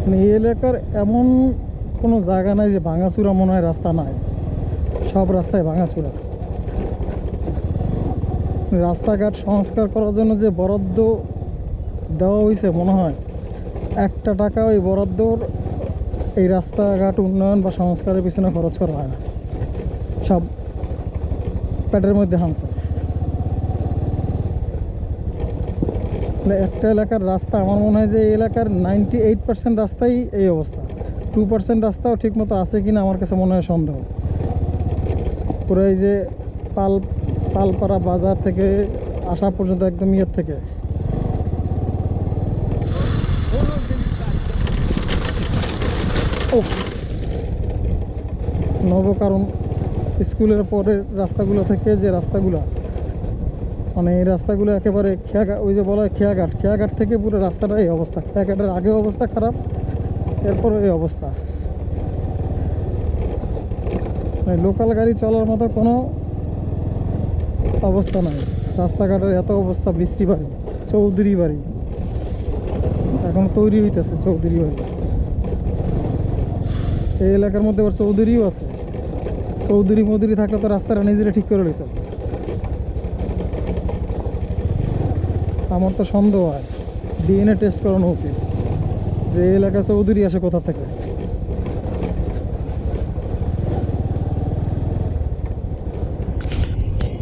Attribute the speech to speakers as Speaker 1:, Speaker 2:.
Speaker 1: মানে এই এলাকার এমন কোনো জায়গা নাই যে ভাঙাচুরা মনে হয় রাস্তা নাই। সব রাস্তায় ভাঙাচুরা। রাস্তাঘাট সংস্কার করার জন্য যে বরাদ্দ দেওয়া হয়েছে মনে হয়, একটা টাকা ওই বরাদ্দর এই রাস্তাঘাট উন্নয়ন বা সংস্কারের পিছনে খরচ করা হয় না। সব পেটের মধ্যে হানছে। একটা এলাকার রাস্তা, আমার মনে হয় যে এই এলাকার নাইনটি এইট পার্সেন্ট রাস্তাই এই অবস্থা। টু পার্সেন্ট রাস্তাও ঠিকমতো আছে কি না আমার কাছে মনে হয় সন্দেহ। পুরো এই যে পাল, পালপাড়া বাজার থেকে আসা পর্যন্ত একদম ইয়ের থেকে। ও নবকারণ স্কুলের পরের রাস্তাগুলো থেকে যে রাস্তাগুলো মানে এই রাস্তাগুলো একেবারে খেয়াঘাট ওই যে বলা হয় খেয়াঘাট খেয়াঘাট থেকে পুরো রাস্তাটা এই অবস্থা। খেয়াঘাটের আগেও অবস্থা খারাপ এরপর এই অবস্থা। লোকাল গাড়ি চলার মতো কোনো অবস্থা নাই। রাস্তাঘাটের এত অবস্থা, বৃষ্টি বাড়ি, চৌধুরী বাড়ি। এখন তৈরি হইতেছে চৌধুরী বাড়ি। এই এলাকার মধ্যে আবার চৌধুরীও আছে। চৌধুরী মৌধুরী থাকলে তো রাস্তাটা নিজেরা ঠিক করে নিত আমার তো সন্দেহ হয়। ডিএনএ টেস্ট করানো উচিত। যে এলাকা চৌধুরী আসে কোথা থেকে?